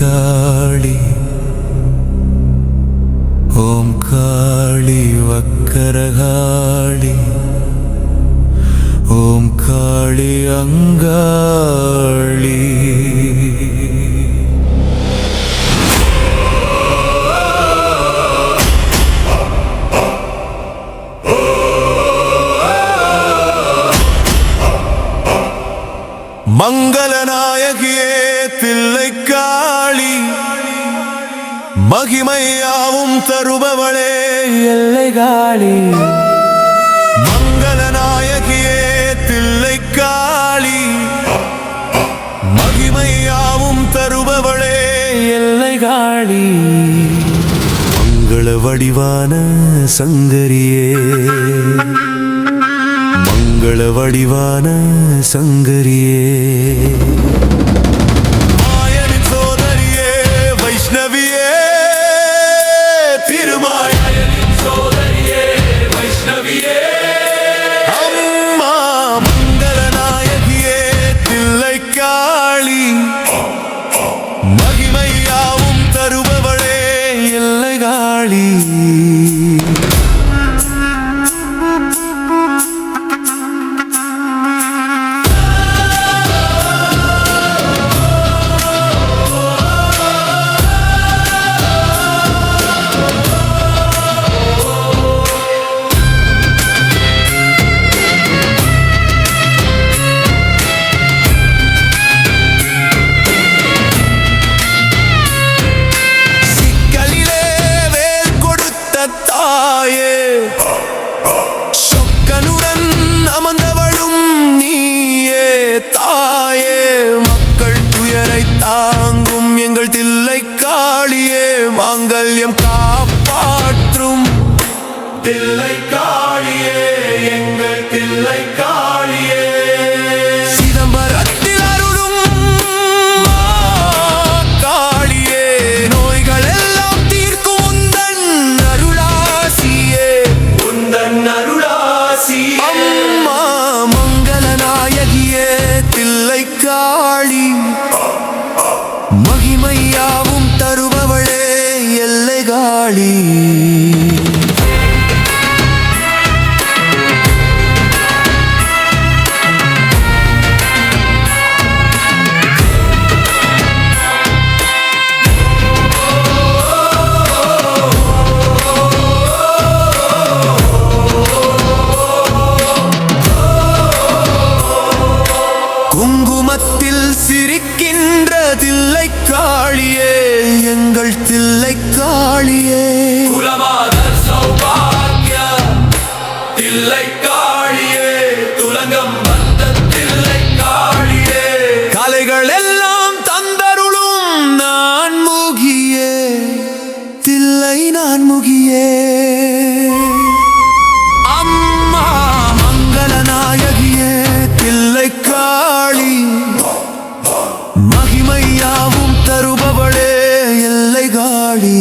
காளி. ஓம் காளி வக்கரகாளி. ஓம் காளி அங்காளி. மங்களநாயகியே தில்லை காளி மகிமையாவும் தருபவளே எல்லை காளி வடிவான சங்கரியே. மங்கள வடிவான சங்கரியே. 里。மாங்கல்யம் காப்பாற்றும் தில்லை காளியே எங்கள் தில்லை கா பன்முகியே அம்மா மங்கள நாயகியே தில்லை காளி மகிமையாவும் தருபவளே எல்லை காளி